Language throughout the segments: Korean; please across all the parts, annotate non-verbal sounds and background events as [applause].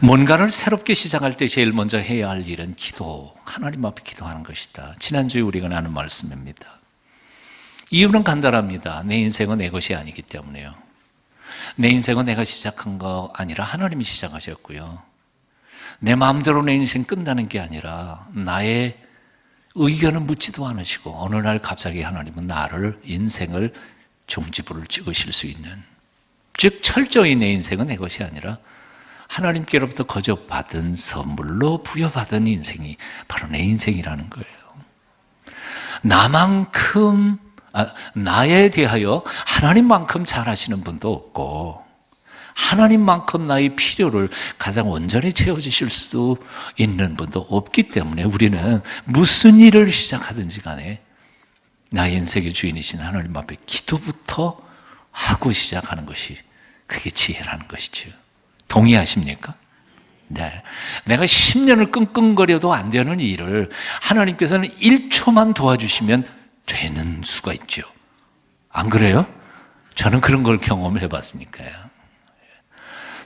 뭔가를 새롭게 시작할 때 제일 먼저 해야 할 일은 기도, 하나님 앞에 기도하는 것이다. 지난주에 우리가 나눈 말씀입니다. 이유는 간단합니다. 내 인생은 내 것이 아니기 때문에요. 내 인생은 내가 시작한 거 아니라 하나님이 시작하셨고요. 내 마음대로 내 인생 끝나는 게 아니라 나의 의견은 묻지도 않으시고 어느 날 갑자기 하나님은 나를 인생을 종지부를 찍으실 수 있는 즉 철저히 내 인생은 내 것이 아니라 하나님께로부터 거저 받은 선물로 부여받은 인생이 바로 내 인생이라는 거예요. 나만큼 아, 나에 대하여 하나님만큼 잘하시는 분도 없고 하나님만큼 나의 필요를 가장 온전히 채워주실 수 있는 분도 없기 때문에 우리는 무슨 일을 시작하든지 간에 나의 인생의 주인이신 하나님 앞에 기도부터 하고 시작하는 것이 그게 지혜라는 것이죠. 동의하십니까? 네. 내가 10년을 끙끙거려도 안 되는 일을 하나님께서는 1초만 도와주시면 되는 수가 있죠. 안 그래요? 저는 그런 걸 경험해 봤으니까요.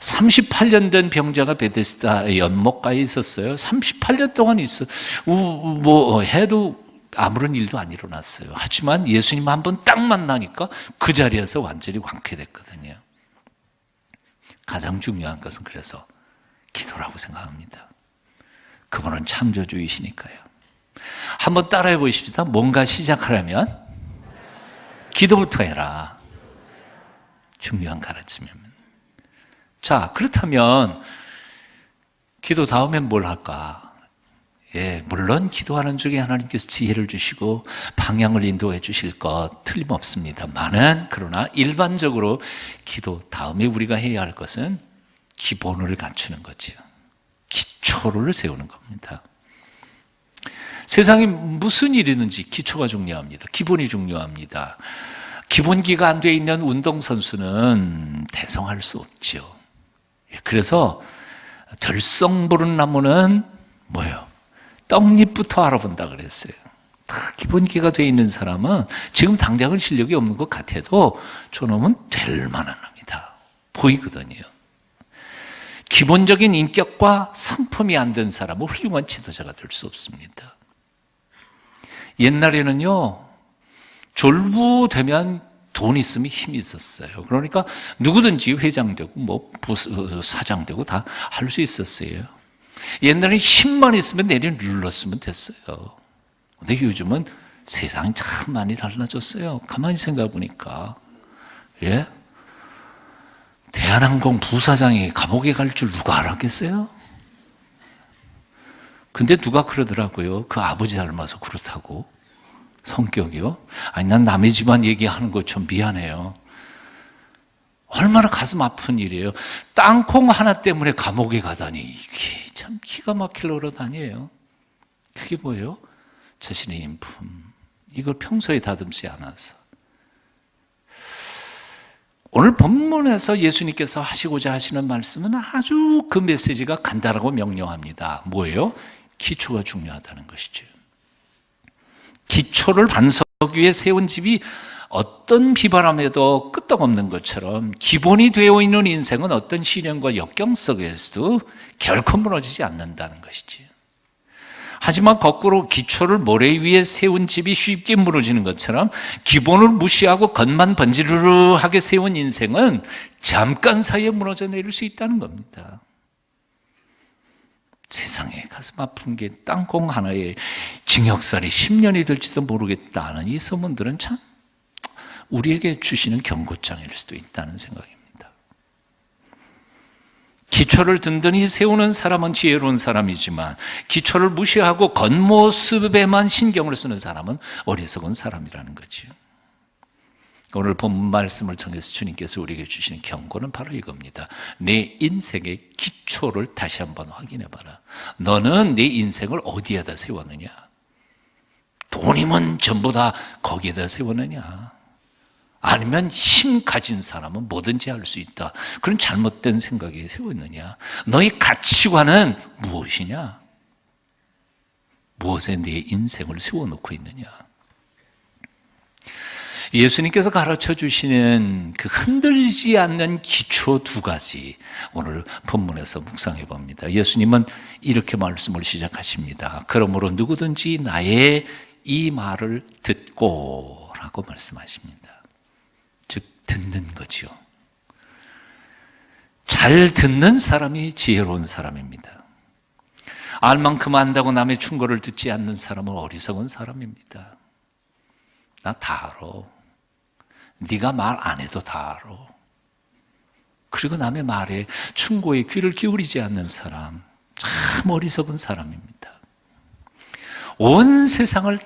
38년 된 병자가 베데스다 연못가에 있었어요. 38년 동안 있어. 뭐 해도 아무런 일도 안 일어났어요. 하지만 예수님 한 번 딱 만나니까 그 자리에서 완전히 완쾌됐거든요. 가장 중요한 것은 그래서 기도라고 생각합니다. 그분은 창조주이시니까요. 한번 따라해 보십시다. 뭔가 시작하려면 기도부터 해라. 중요한 가르침입니다. 자, 그렇다면 기도 다음엔 뭘 할까? 예, 물론 기도하는 중에 하나님께서 지혜를 주시고 방향을 인도해 주실 것 틀림없습니다만은 그러나 일반적으로 기도 다음에 우리가 해야 할 것은 기본을 갖추는 거지요. 기초를 세우는 겁니다. 세상에 무슨 일이든지 기초가 중요합니다. 기본이 중요합니다. 기본기가 안 돼 있는 운동선수는 대성할 수 없죠. 그래서 들성 부른 나무는 뭐예요? 떡잎부터 알아본다 그랬어요. 다 기본기가 돼 있는 사람은 지금 당장은 실력이 없는 것 같아도 저놈은 될 만한 놈이다. 보이거든요. 기본적인 인격과 성품이 안 된 사람은 훌륭한 지도자가 될 수 없습니다. 옛날에는요, 졸부되면 돈 있으면 힘이 있었어요. 그러니까 누구든지 회장 되고 뭐 사장 되고 다 할 수 있었어요. 옛날에 힘만 있으면 내리 눌렀으면 됐어요. 근데 요즘은 세상이 참 많이 달라졌어요. 가만히 생각해 보니까. 예? 대한항공 부사장이 감옥에 갈 줄 누가 알았겠어요? 근데 누가 그러더라고요. 그 아버지 닮아서 그렇다고. 성격이요? 아니, 난 남의 집안 얘기하는 거좀 미안해요. 얼마나 가슴 아픈 일이에요. 땅콩 하나 때문에 감옥에 가다니. 이게 참 기가 막힐 노릇 아니에요. 그게 뭐예요? 자신의 인품. 이걸 평소에 다듬지 않아서. 오늘 본문에서 예수님께서 하시고자 하시는 말씀은 아주 그 메시지가 간단하고 명료합니다. 뭐예요? 기초가 중요하다는 것이죠. 기초를 반석 위에 세운 집이 어떤 비바람에도 끄떡없는 것처럼 기본이 되어 있는 인생은 어떤 시련과 역경 속에서도 결코 무너지지 않는다는 것이지. 하지만 거꾸로 기초를 모래 위에 세운 집이 쉽게 무너지는 것처럼 기본을 무시하고 겉만 번지르르하게 세운 인생은 잠깐 사이에 무너져 내릴 수 있다는 겁니다. 세상에 가슴 아픈 게 땅콩 하나에 징역살이 10년이 될지도 모르겠다는 이 소문들은 참 우리에게 주시는 경고장일 수도 있다는 생각입니다. 기초를 든든히 세우는 사람은 지혜로운 사람이지만 기초를 무시하고 겉모습에만 신경을 쓰는 사람은 어리석은 사람이라는 거지요. 오늘 본 말씀을 통해서 주님께서 우리에게 주시는 경고는 바로 이겁니다. 내 인생의 기초를 다시 한번 확인해 봐라. 너는 내 인생을 어디에다 세웠느냐? 돈이면 전부 다 거기에다 세웠느냐? 아니면 힘 가진 사람은 뭐든지 할 수 있다. 그런 잘못된 생각에 세웠느냐? 너의 가치관은 무엇이냐? 무엇에 내 인생을 세워놓고 있느냐? 예수님께서 가르쳐 주시는 그 흔들리지 않는 기초 두 가지 오늘 본문에서 묵상해 봅니다. 예수님은 이렇게 말씀을 시작하십니다. 그러므로 누구든지 나의 이 말을 듣고 라고 말씀하십니다. 즉, 듣는 거지요. 잘 듣는 사람이 지혜로운 사람입니다. 알 만큼 안다고 남의 충고를 듣지 않는 사람은 어리석은 사람입니다. 나 다 알아. 네가 말 안 해도 다 알아. 그리고 남의 말에 충고에 귀를 기울이지 않는 사람 참 어리석은 사람입니다. 온 세상을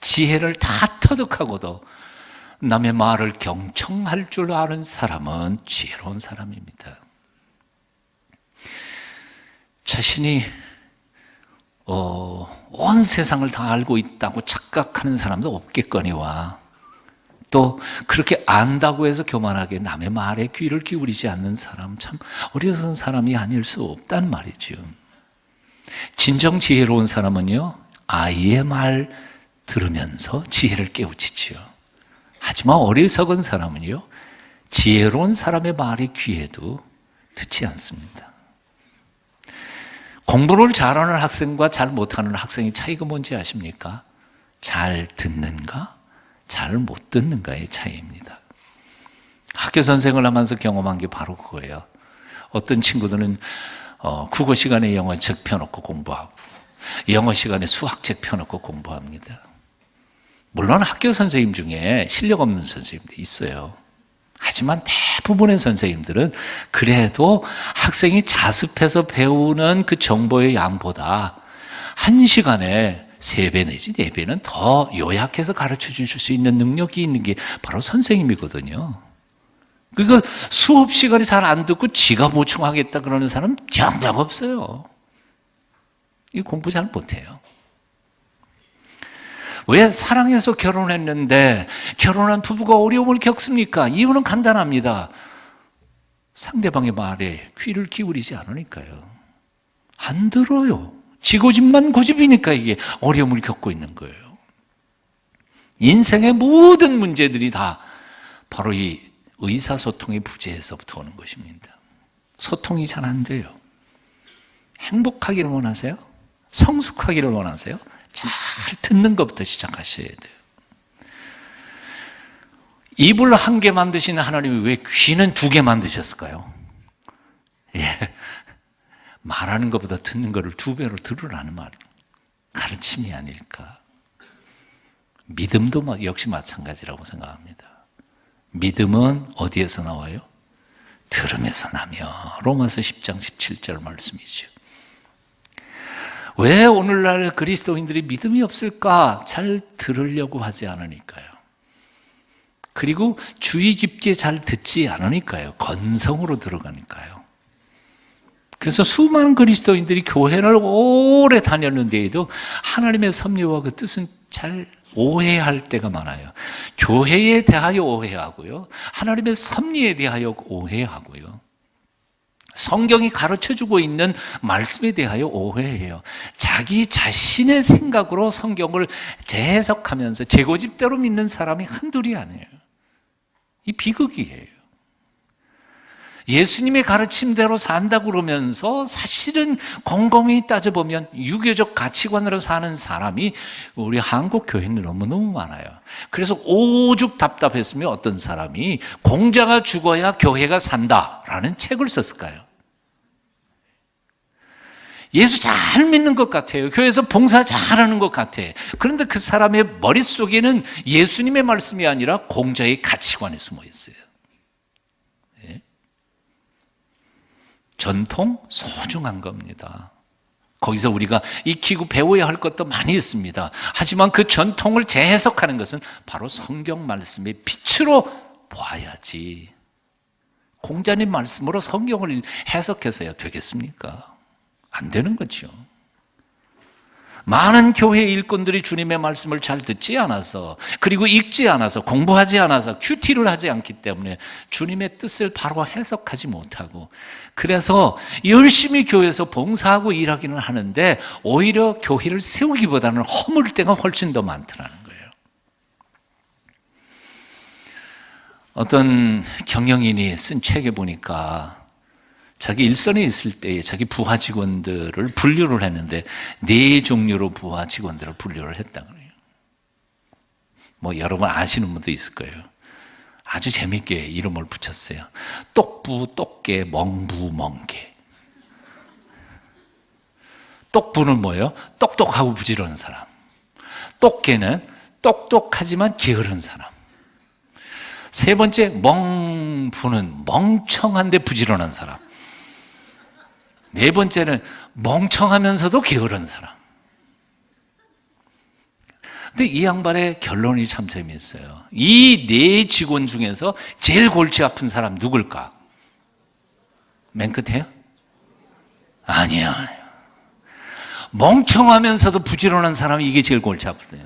지혜를 다 터득하고도 남의 말을 경청할 줄 아는 사람은 지혜로운 사람입니다. 자신이 어, 온 세상을 다 알고 있다고 착각하는 사람도 없겠거니와 또 그렇게 안다고 해서 교만하게 남의 말에 귀를 기울이지 않는 사람 참 어리석은 사람이 아닐 수 없단 말이죠. 진정 지혜로운 사람은요 아이의 말 들으면서 지혜를 깨우치지요. 하지만 어리석은 사람은요 지혜로운 사람의 말에 귀에도 듣지 않습니다. 공부를 잘하는 학생과 잘 못하는 학생의 차이가 뭔지 아십니까? 잘 듣는가, 잘 못 듣는가의 차이입니다. 학교 선생을 하면서 경험한 게 바로 그거예요. 어떤 친구들은 어, 국어 시간에 영어 책 펴놓고 공부하고, 영어 시간에 수학책 펴놓고 공부합니다. 물론 학교 선생님 중에 실력 없는 선생님도 있어요. 하지만 대부분의 선생님들은 그래도 학생이 자습해서 배우는 그 정보의 양보다 한 시간에 세 배 내지 네 배는 더 요약해서 가르쳐 주실 수 있는 능력이 있는 게 바로 선생님이거든요. 그리고 수업 시간이 잘 안 듣고 지가 보충하겠다 그러는 사람 정작 없어요. 이 공부 잘 못해요. 왜 사랑해서 결혼했는데 결혼한 부부가 어려움을 겪습니까? 이유는 간단합니다. 상대방의 말에 귀를 기울이지 않으니까요. 안 들어요. 지고집만 고집이니까 이게 어려움을 겪고 있는 거예요. 인생의 모든 문제들이 다 바로 이 의사소통의 부재에서부터 오는 것입니다. 소통이 잘 안 돼요. 행복하기를 원하세요? 성숙하기를 원하세요? 잘 듣는 것부터 시작하셔야 돼요. 입을 한 개 만드시는 하나님이 왜 귀는 두 개 만드셨을까요? 예. 말하는 것보다 듣는 것을 두 배로 들으라는 말. 가르침이 아닐까. 믿음도 역시 마찬가지라고 생각합니다. 믿음은 어디에서 나와요? 들음에서 나며. 로마서 10장 17절 말씀이죠. 왜 오늘날 그리스도인들이 믿음이 없을까? 잘 들으려고 하지 않으니까요. 그리고 주의 깊게 잘 듣지 않으니까요. 건성으로 들어가니까요. 그래서 수많은 그리스도인들이 교회를 오래 다녔는데에도 하나님의 섭리와 그 뜻은 잘 오해할 때가 많아요. 교회에 대하여 오해하고요. 하나님의 섭리에 대하여 오해하고요. 성경이 가르쳐 주고 있는 말씀에 대하여 오해해요. 자기 자신의 생각으로 성경을 재해석하면서 제고집대로 믿는 사람이 한둘이 아니에요. 이 비극이에요. 예수님의 가르침대로 산다 그러면서 사실은 곰곰이 따져보면 유교적 가치관으로 사는 사람이 우리 한국 교회는 너무너무 많아요. 그래서 오죽 답답했으면 어떤 사람이 공자가 죽어야 교회가 산다라는 책을 썼을까요? 예수 잘 믿는 것 같아요. 교회에서 봉사 잘하는 것 같아. 그런데 그 사람의 머릿속에는 예수님의 말씀이 아니라 공자의 가치관이 숨어 있어요. 예? 전통 소중한 겁니다. 거기서 우리가 익히고 배워야 할 것도 많이 있습니다. 하지만 그 전통을 재해석하는 것은 바로 성경 말씀의 빛으로 보아야지. 공자님 말씀으로 성경을 해석해서야 되겠습니까? 안 되는 거죠. 많은 교회 일꾼들이 주님의 말씀을 잘 듣지 않아서 그리고 읽지 않아서 공부하지 않아서 큐티를 하지 않기 때문에 주님의 뜻을 바로 해석하지 못하고 그래서 열심히 교회에서 봉사하고 일하기는 하는데 오히려 교회를 세우기보다는 허물 때가 훨씬 더 많더라는 거예요. 어떤 경영인이 쓴 책에 보니까 자기 일선에 있을 때에 자기 부하 직원들을 분류를 했는데 네 종류로 부하 직원들을 분류를 했다 그래요. 뭐 여러분 아시는 분도 있을 거예요. 아주 재밌게 이름을 붙였어요. 똑부, 똑개, 멍부, 멍개. 똑부는 뭐예요? 똑똑하고 부지런한 사람. 똑개는 똑똑하지만 게으른 사람. 세 번째, 멍부는 멍청한데 부지런한 사람. 네 번째는 멍청하면서도 게으른 사람. 근데 이 양반의 결론이 참 재미있어요. 이 네 직원 중에서 제일 골치 아픈 사람 누굴까? 맨 끝에요? 아니야. 멍청하면서도 부지런한 사람이 이게 제일 골치 아프대요.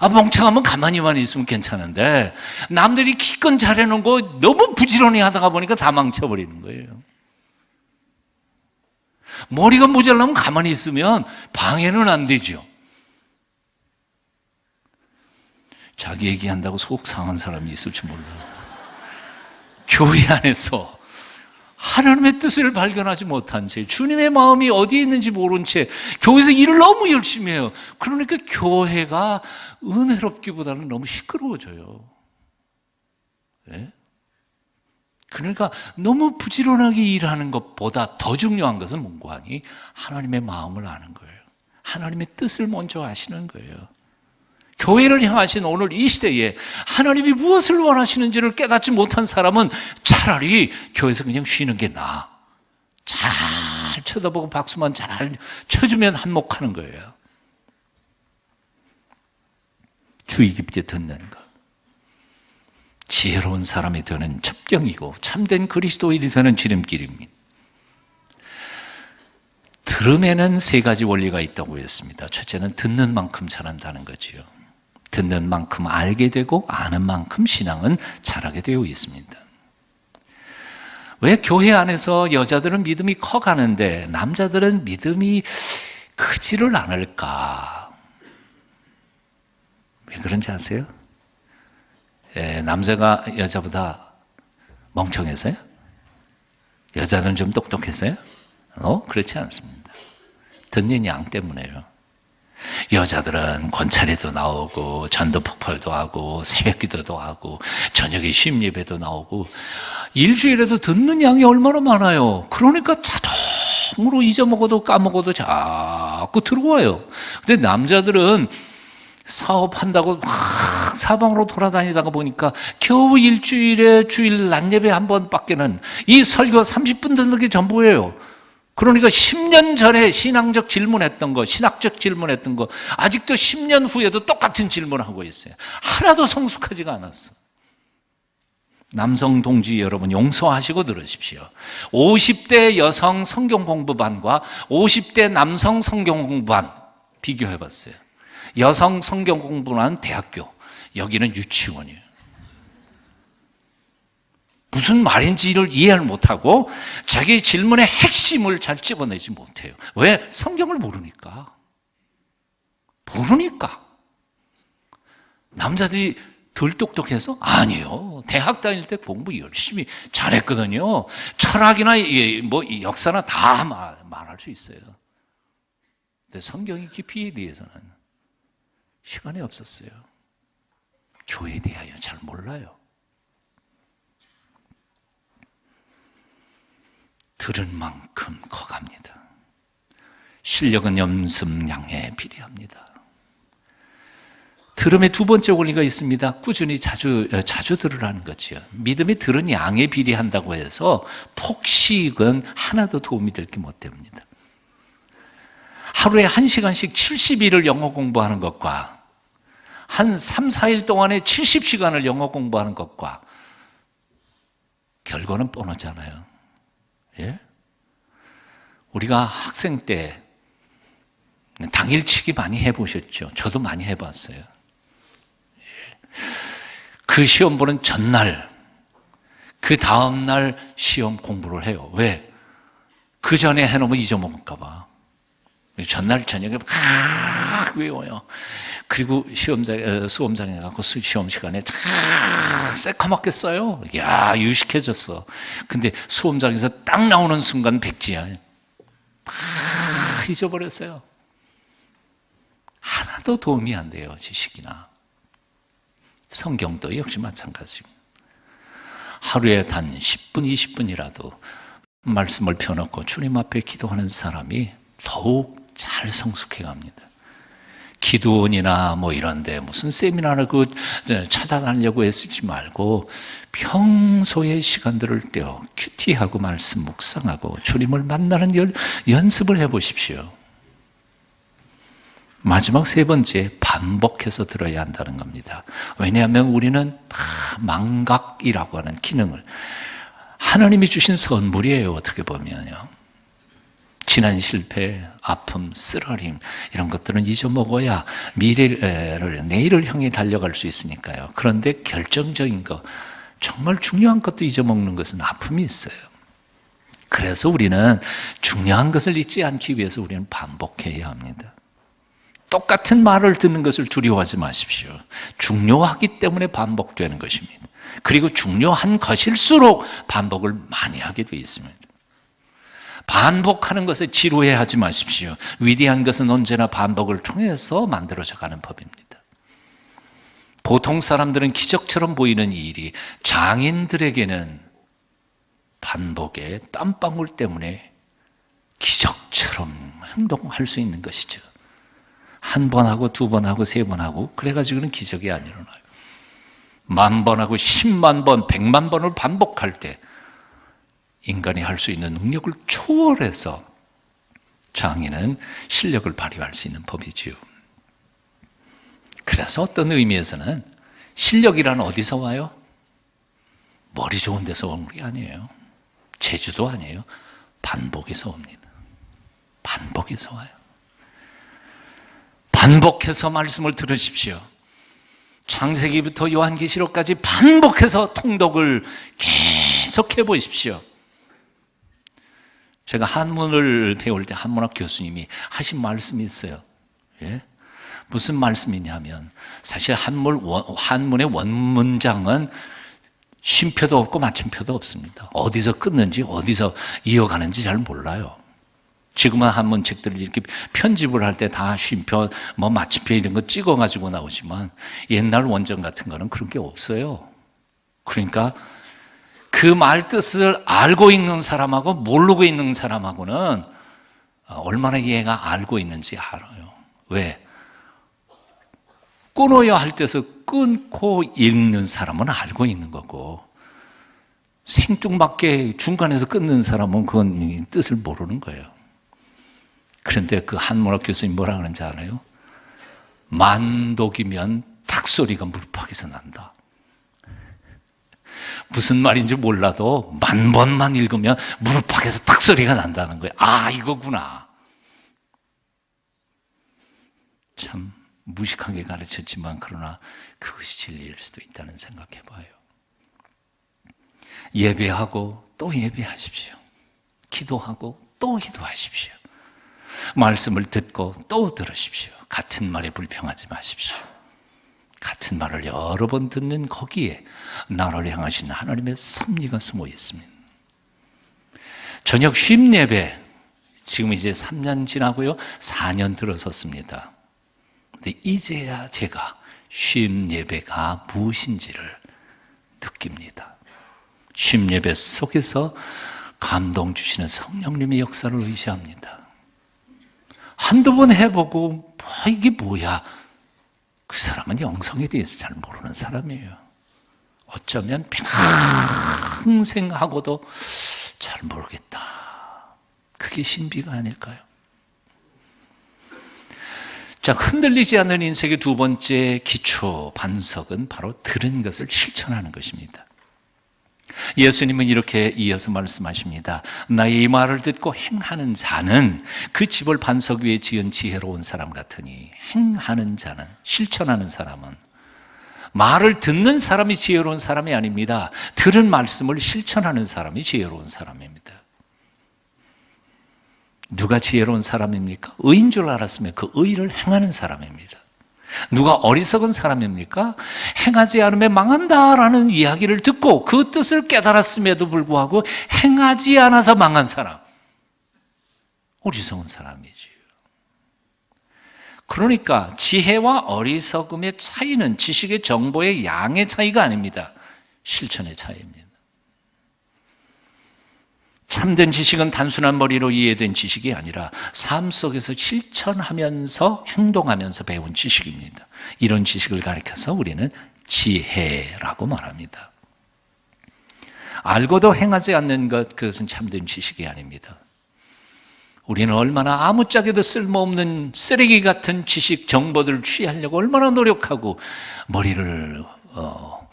아, 멍청하면 가만히만 있으면 괜찮은데, 남들이 기껏 잘해놓은 거 너무 부지런히 하다가 보니까 다 망쳐버리는 거예요. 머리가 모자라면 가만히 있으면 방해는 안 되죠. 자기 얘기한다고 속 상한 사람이 있을지 몰라요. [laughs] 교회 안에서 하나님의 뜻을 발견하지 못한 채, 주님의 마음이 어디에 있는지 모른 채, 교회에서 일을 너무 열심히 해요. 그러니까 교회가 은혜롭기보다는 너무 시끄러워져요. 예? 그러니까 너무 부지런하게 일하는 것보다 더 중요한 것은 뭔고 하니? 하나님의 마음을 아는 거예요. 하나님의 뜻을 먼저 아시는 거예요. 교회를 향하신 오늘 이 시대에 하나님이 무엇을 원하시는지를 깨닫지 못한 사람은 차라리 교회에서 그냥 쉬는 게 나아. 잘 쳐다보고 박수만 잘 쳐주면 한몫하는 거예요. 주의 깊게 듣는 것. 지혜로운 사람이 되는 첩경이고 참된 그리스도인이 되는 지름길입니다. 들음에는 세 가지 원리가 있다고 했습니다. 첫째는 듣는 만큼 잘한다는 거지요. 듣는 만큼 알게 되고 아는 만큼 신앙은 잘하게 되어 있습니다. 왜 교회 안에서 여자들은 믿음이 커가는데 남자들은 믿음이 크지를 않을까? 왜 그런지 아세요? 예, 남자가 여자보다 멍청해서요? 여자는 좀 똑똑해서요? 어, 그렇지 않습니다. 듣는 양 때문에요. 여자들은 권찰에도 나오고 전도 폭발도 하고 새벽 기도도 하고 저녁에 쉼 예배도 나오고 일주일에도 듣는 양이 얼마나 많아요. 그러니까 자동으로 잊어먹어도 까먹어도 자꾸 들어와요. 근데 남자들은 사업한다고 막 사방으로 돌아다니다가 보니까 겨우 일주일에 주일 낮 예배 한 번밖에는 이 설교 30분 듣는 게 전부예요. 그러니까 10년 전에 신앙적 질문했던 거, 신학적 질문했던 거, 아직도 10년 후에도 똑같은 질문을 하고 있어요. 하나도 성숙하지가 않았어. 남성 동지 여러분 용서하시고 들으십시오. 50대 여성 성경 공부반과 50대 남성 성경 공부반 비교해 봤어요. 여성 성경 공부반 대학교, 여기는 유치원이에요. 무슨 말인지를 이해를 못하고 자기 질문의 핵심을 잘 집어내지 못해요. 왜? 성경을 모르니까. 모르니까. 남자들이 덜 똑똑해서? 아니요. 대학 다닐 때 공부 열심히 잘했거든요. 철학이나 뭐 역사나 다 말할 수 있어요. 근데 성경의 깊이에 대해서는 시간이 없었어요. 교회에 대하여 잘 몰라요. 들은 만큼 커갑니다. 실력은 염승양에 비례합니다. 들음의 두 번째 원리가 있습니다. 꾸준히 자주 자주 들으라는 거지요. 믿음이 들은 양에 비례한다고 해서 폭식은 하나도 도움이 될 게 못 됩니다. 하루에 한 시간씩 70일을 영어 공부하는 것과 한 3, 4일 동안에 70시간을 영어 공부하는 것과 결과는 뻔하잖아요. 예? 우리가 학생 때 당일치기 많이 해보셨죠? 저도 많이 해봤어요. 예. 그 시험 보는 전날, 그 다음날 시험 공부를 해요. 왜? 그 전에 해놓으면 잊어먹을까봐. 전날 저녁에 막 외워요. 그리고 시험장, 어, 수험장에 가고 수- 시험 시간에 다 새카맣게 써요. 야, 유식해졌어. 근데 수험장에서 딱 나오는 순간 백지야. 다 잊어버렸어요. 하나도 도움이 안 돼요, 지식이나. 성경도 역시 마찬가지입니다. 하루에 단 10분, 20분이라도 말씀을 펴놓고 주님 앞에 기도하는 사람이 더욱 잘 성숙해 갑니다. 기도원이나 뭐 이런데 무슨 세미나를 그 찾아다니려고 애쓰지 말고 평소의 시간들을 떼어 큐티하고 말씀 묵상하고 주님을 만나는 열, 연습을 해 보십시오. 마지막 세 번째 반복해서 들어야 한다는 겁니다. 왜냐하면 우리는 다 망각이라고 하는 기능을 하나님이 주신 선물이에요. 어떻게 보면요. 지난 실패, 아픔, 쓰러림 이런 것들은 잊어먹어야 미래를 내일을 향해 달려갈 수 있으니까요. 그런데 결정적인 거 정말 중요한 것도 잊어먹는 것은 아픔이 있어요. 그래서 우리는 중요한 것을 잊지 않기 위해서 우리는 반복해야 합니다. 똑같은 말을 듣는 것을 두려워하지 마십시오. 중요하기 때문에 반복되는 것입니다. 그리고 중요한 것일수록 반복을 많이 하게 되어 있습니다. 반복하는 것에 지루해 하지 마십시오. 위대한 것은 언제나 반복을 통해서 만들어져 가는 법입니다. 보통 사람들은 기적처럼 보이는 이 일이 장인들에게는 반복의 땀방울 때문에 기적처럼 행동할 수 있는 것이죠. 한 번 하고 두 번 하고 세 번 하고 그래가지고는 기적이 안 일어나요. 만 번 하고 십만 번, 백만 번을 반복할 때 인간이 할 수 있는 능력을 초월해서 장인은 실력을 발휘할 수 있는 법이지요. 그래서 어떤 의미에서는 실력이란 어디서 와요? 머리 좋은 데서 온 게 아니에요. 제주도 아니에요. 반복에서 옵니다. 반복에서 와요. 반복해서 말씀을 들으십시오. 창세기부터 요한계시록까지 반복해서 통독을 계속해 보십시오. 제가 한문을 배울 때 한문학 교수님이 하신 말씀이 있어요. 예? 무슨 말씀이냐면 사실 한문 한문의 원문장은 쉼표도 없고 맞춤표도 없습니다. 어디서 끊는지 어디서 이어가는지 잘 몰라요. 지금은 한문 책들을 이렇게 편집을 할 때 다 쉼표, 뭐 마침표 이런 거 찍어 가지고 나오지만 옛날 원전 같은 거는 그런 게 없어요. 그러니까 그 말 뜻을 알고 있는 사람하고 모르고 있는 사람하고는 얼마나 얘가 알고 있는지 알아요. 왜? 끊어야 할 때서 끊고 읽는 사람은 알고 있는 거고 생뚱맞게 중간에서 끊는 사람은 그건 뜻을 모르는 거예요. 그런데 그 한문학 교수님 뭐라 그러는지 알아요? 만독이면 닭소리가 무릎팍에서 난다. 무슨 말인지 몰라도 만 번만 읽으면 무릎팍에서 닭소리가 난다는 거예요. 아, 이거구나. 참 무식하게 가르쳤지만 그러나 그것이 진리일 수도 있다는 생각해 봐요. 예배하고 또 예배하십시오. 기도하고 또 기도하십시오. 말씀을 듣고 또 들으십시오. 같은 말에 불평하지 마십시오. 같은 말을 여러 번 듣는 거기에 나를 향하신 하나님의 섭리가 숨어 있습니다. 저녁 쉼 예배 지금 이제 3년 지나고요. 4년 들어섰습니다. 근데 이제야 제가 쉼 예배가 무엇인지를 느낍니다. 쉼 예배 속에서 감동 주시는 성령님의 역사를 의지합니다. 한두 번 해보고, 뭐, 이게 뭐야? 그 사람은 영성에 대해서 잘 모르는 사람이에요. 어쩌면 평생 하고도 잘 모르겠다. 그게 신비가 아닐까요? 자, 흔들리지 않는 인생의 두 번째 기초 반석은 바로 들은 것을 실천하는 것입니다. 예수님은 이렇게 이어서 말씀하십니다. 나의 이 말을 듣고 행하는 자는 그 집을 반석 위에 지은 지혜로운 사람 같으니 행하는 자는 실천하는 사람은 말을 듣는 사람이 지혜로운 사람이 아닙니다. 들은 말씀을 실천하는 사람이 지혜로운 사람입니다. 누가 지혜로운 사람입니까? 의인 줄 알았으면 그 의를 행하는 사람입니다. 누가 어리석은 사람입니까? 행하지 않으면 망한다라는 이야기를 듣고 그 뜻을 깨달았음에도 불구하고 행하지 않아서 망한 사람. 어리석은 사람이지. 그러니까 지혜와 어리석음의 차이는 지식의 정보의 양의 차이가 아닙니다. 실천의 차이입니다. 참된 지식은 단순한 머리로 이해된 지식이 아니라 삶 속에서 실천하면서 행동하면서 배운 지식입니다. 이런 지식을 가리켜서 우리는 지혜라고 말합니다. 알고도 행하지 않는 것, 그것은 참된 지식이 아닙니다. 우리는 얼마나 아무짝에도 쓸모없는 쓰레기 같은 지식, 정보들을 취하려고 얼마나 노력하고 머리를 어,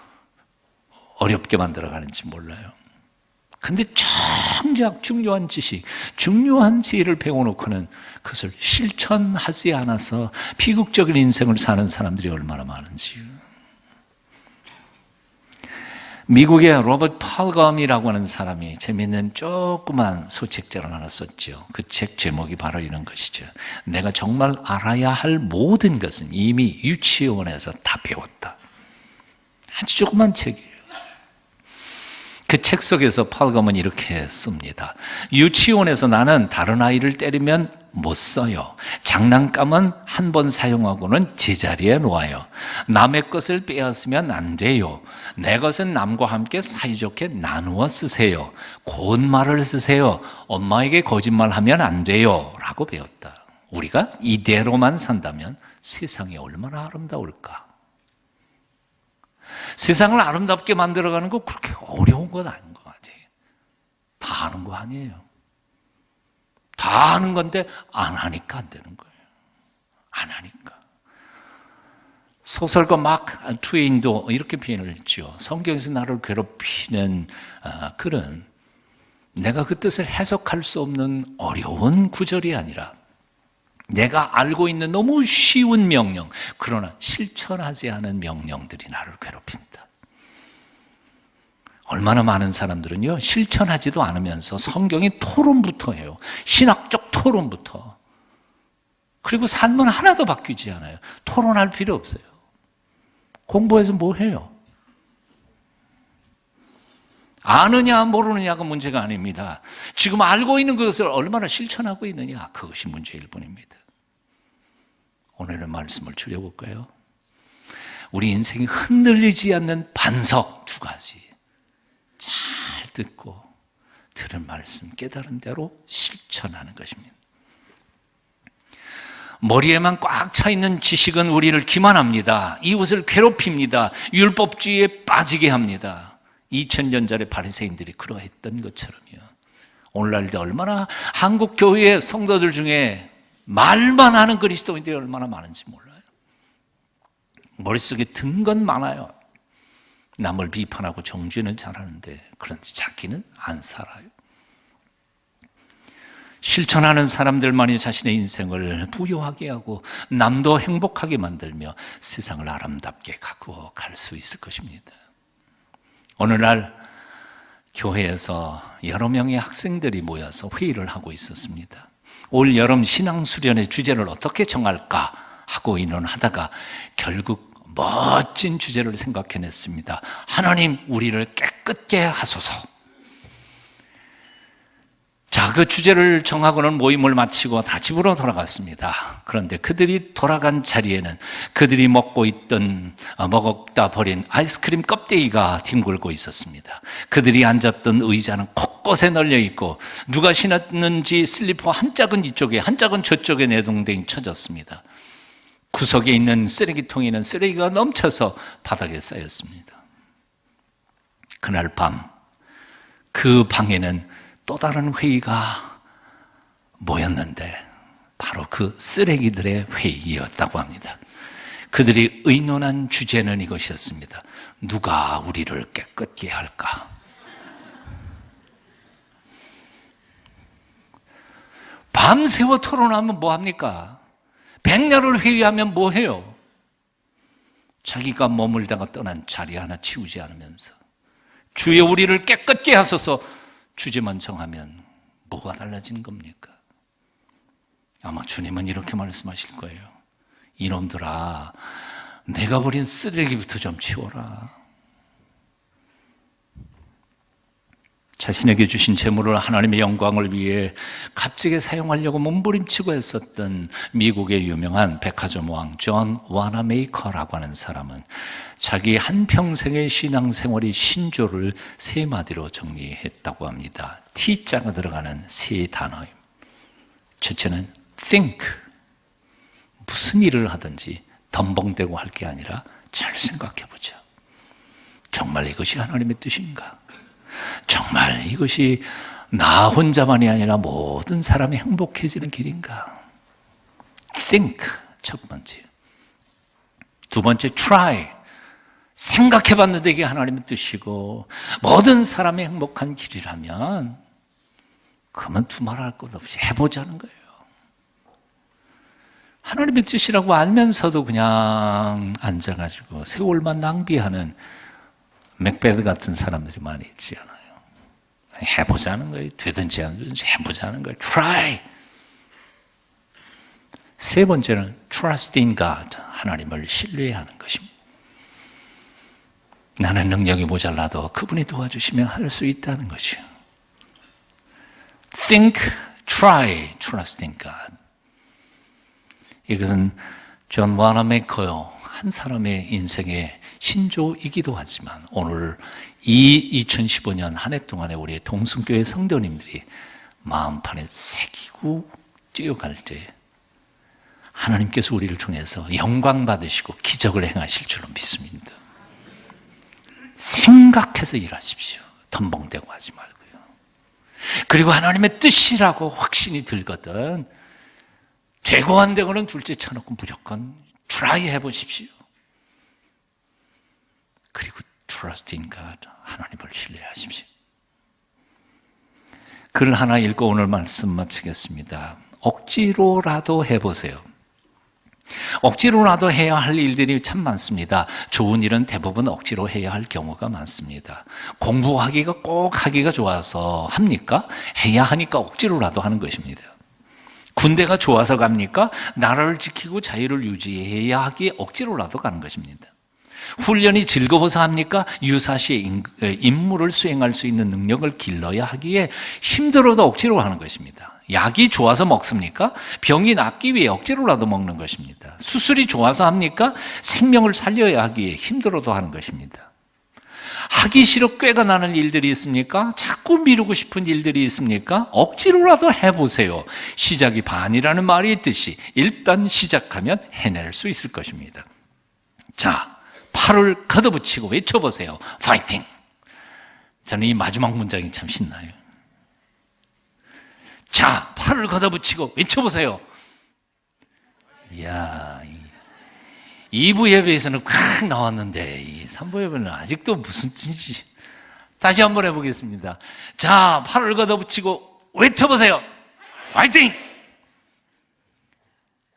어렵게 만들어가는지 몰라요. 근데 정작 중요한 지식, 중요한 지혜를 배워놓고는 그것을 실천하지 않아서 비극적인 인생을 사는 사람들이 얼마나 많은지. 미국의 로버트 팔검이라고 하는 사람이 재미있는 조그만 소책자를 하나 썼죠. 그 책 제목이 바로 이런 것이죠. 내가 정말 알아야 할 모든 것은 이미 유치원에서 다 배웠다. 아주 조그만 책이에요. 그 책 속에서 팔검은 이렇게 씁니다. 유치원에서 나는 다른 아이를 때리면 못 써요. 장난감은 한 번 사용하고는 제자리에 놓아요. 남의 것을 빼앗으면 안 돼요. 내 것은 남과 함께 사이좋게 나누어 쓰세요. 고운 말을 쓰세요. 엄마에게 거짓말하면 안 돼요. 라고 배웠다. 우리가 이대로만 산다면 세상이 얼마나 아름다울까? 세상을 아름답게 만들어가는 거 그렇게 어려운 건 아닌 것 같아요. 다 하는 거 아니에요. 다 하는 건데 안 하니까 안 되는 거예요. 안 하니까. 소설가 마크 트웨인도 이렇게 표현을 했죠. 성경에서 나를 괴롭히는 아, 글은 내가 그 뜻을 해석할 수 없는 어려운 구절이 아니라 내가 알고 있는 너무 쉬운 명령, 그러나 실천하지 않은 명령들이 나를 괴롭힌다. 얼마나 많은 사람들은요, 실천하지도 않으면서 성경의 토론부터 해요. 신학적 토론부터. 그리고 삶은 하나도 바뀌지 않아요. 토론할 필요 없어요. 공부해서 뭐 해요? 아느냐, 모르느냐가 문제가 아닙니다. 지금 알고 있는 것을 얼마나 실천하고 있느냐, 그것이 문제일 뿐입니다. 오늘의 말씀을 줄여볼까요? 우리 인생이 흔들리지 않는 반석 두 가지. 잘 듣고 들은 말씀 깨달은 대로 실천하는 것입니다. 머리에만 꽉 차 있는 지식은 우리를 기만합니다. 이웃을 괴롭힙니다. 율법주의에 빠지게 합니다. 2000년 전에 바리새인들이 그러했던 것처럼요. 오늘날도 얼마나 한국 교회의 성도들 중에 말만 하는 그리스도인들이 얼마나 많은지 몰라요. 머릿속에 든 건 많아요. 남을 비판하고 정죄는 잘하는데 그런데 자기는 안 살아요. 실천하는 사람들만이 자신의 인생을 부유하게 하고 남도 행복하게 만들며 세상을 아름답게 갖고 갈 수 있을 것입니다. 오늘날 교회에서 여러 명의 학생들이 모여서 회의를 하고 있었습니다. 올 여름 신앙 수련의 주제를 어떻게 정할까 하고 의논하다가 결국 멋진 주제를 생각해냈습니다. 하나님 우리를 깨끗게 하소서. 자, 그 주제를 정하고는 모임을 마치고 다 집으로 돌아갔습니다. 그런데 그들이 돌아간 자리에는 그들이 먹고 있던, 어, 먹었다 버린 아이스크림 껍데기가 뒹굴고 있었습니다. 그들이 앉았던 의자는 곳곳에 널려 있고, 누가 신었는지 슬리퍼 한 짝은 이쪽에, 한 짝은 저쪽에 내동댕이 쳐졌습니다. 구석에 있는 쓰레기통에는 쓰레기가 넘쳐서 바닥에 쌓였습니다. 그날 밤, 그 방에는 또 다른 회의가 모였는데 바로 그 쓰레기들의 회의였다고 합니다. 그들이 의논한 주제는 이것이었습니다. 누가 우리를 깨끗게 할까? 밤새워 토론하면 뭐 합니까? 백야를 회의하면 뭐 해요? 자기가 머물다가 떠난 자리 하나 치우지 않으면서 주여 우리를 깨끗게 하소서 주제만 정하면 뭐가 달라지는 겁니까? 아마 주님은 이렇게 말씀하실 거예요. 이놈들아, 내가 버린 쓰레기부터 좀 치워라. 자신에게 주신 재물을 하나님의 영광을 위해 값지게 사용하려고 몸부림치고 했었던 미국의 유명한 백화점 왕 존 와나메이커라고 하는 사람은 자기 한평생의 신앙생활의 신조를 세 마디로 정리했다고 합니다. T자가 들어가는 세 단어입니다. 첫째는 think. 무슨 일을 하든지 덤벙대고 할 게 아니라 잘 생각해 보자. 정말 이것이 하나님의 뜻인가? 정말 이것이 나 혼자만이 아니라 모든 사람이 행복해지는 길인가? think 첫 번째. 두 번째 try. 생각해 봤는데 이게 하나님의 뜻이고 모든 사람이 행복한 길이라면 그러면 두말할 것 없이 해 보자는 거예요. 하나님의 뜻이라고 알면서도 그냥 앉아가지고 세월만 낭비하는 맥베드 같은 사람들이 많이 있지 않아요. 해보자는 거예요. 되든지 안 되든지 해보자는 거예요. try. 세 번째는 trust in God. 하나님을 신뢰하는 것입니다. 나는 능력이 모자라도 그분이 도와주시면 할 수 있다는 것이요. think, try, trust in God. 이것은 존 와나메커요. 한 사람의 인생의 신조이기도 하지만 오늘 이 2015년 한 해 동안에 우리의 동순교회 성도님들이 마음판에 새기고 뛰어갈 때 하나님께서 우리를 통해서 영광 받으시고 기적을 행하실 줄로 믿습니다. 생각해서 일하십시오. 덤벙대고 하지 말고요. 그리고 하나님의 뜻이라고 확신이 들거든 되고 안 되고는 둘째 쳐놓고 무조건 트라이 해보십시오. 그리고 trust in God. 하나님을 신뢰하십시오. 글 하나 읽고 오늘 말씀 마치겠습니다. 억지로라도 해보세요. 억지로라도 해야 할 일들이 참 많습니다. 좋은 일은 대부분 억지로 해야 할 경우가 많습니다. 공부하기가 꼭 하기가 좋아서 합니까? 해야 하니까 억지로라도 하는 것입니다. 군대가 좋아서 갑니까? 나라를 지키고 자유를 유지해야 하기에 억지로라도 가는 것입니다. 훈련이 즐거워서 합니까? 유사시의 임무를 수행할 수 있는 능력을 길러야 하기에 힘들어도 억지로 하는 것입니다. 약이 좋아서 먹습니까? 병이 낫기 위해 억지로라도 먹는 것입니다. 수술이 좋아서 합니까? 생명을 살려야 하기에 힘들어도 하는 것입니다. 하기 싫어 꾀가 나는 일들이 있습니까? 자꾸 미루고 싶은 일들이 있습니까? 억지로라도 해보세요. 시작이 반이라는 말이 있듯이 일단 시작하면 해낼 수 있을 것입니다. 자, 팔을 걷어붙이고 외쳐보세요. 파이팅! 저는 이 마지막 문장이 참 신나요. 자, 팔을 걷어붙이고 외쳐보세요. 이야, 이 2부 예배에서는 꽉 나왔는데, 이 3부 예배는 아직도 무슨 짓이. 다시 한번 해보겠습니다. 자, 팔을 걷어붙이고 외쳐보세요. 화이팅!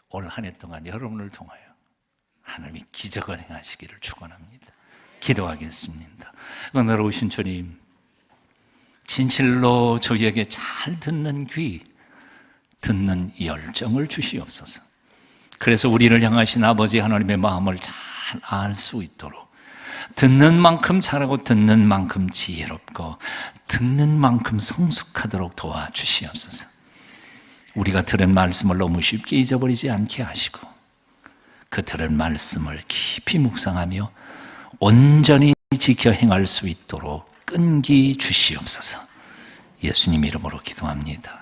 올한해 동안 여러분을 통하여 하나님이 기적을 행하시기를 축원합니다. 기도하겠습니다. 은혜로우신 주님, 진실로 저희에게 잘 듣는 귀, 듣는 열정을 주시옵소서. 그래서 우리를 향하신 아버지 하나님의 마음을 잘 알 수 있도록 듣는 만큼 잘하고 듣는 만큼 지혜롭고 듣는 만큼 성숙하도록 도와주시옵소서. 우리가 들은 말씀을 너무 쉽게 잊어버리지 않게 하시고 그 들은 말씀을 깊이 묵상하며 온전히 지켜 행할 수 있도록 끈기 주시옵소서. 예수님 이름으로 기도합니다.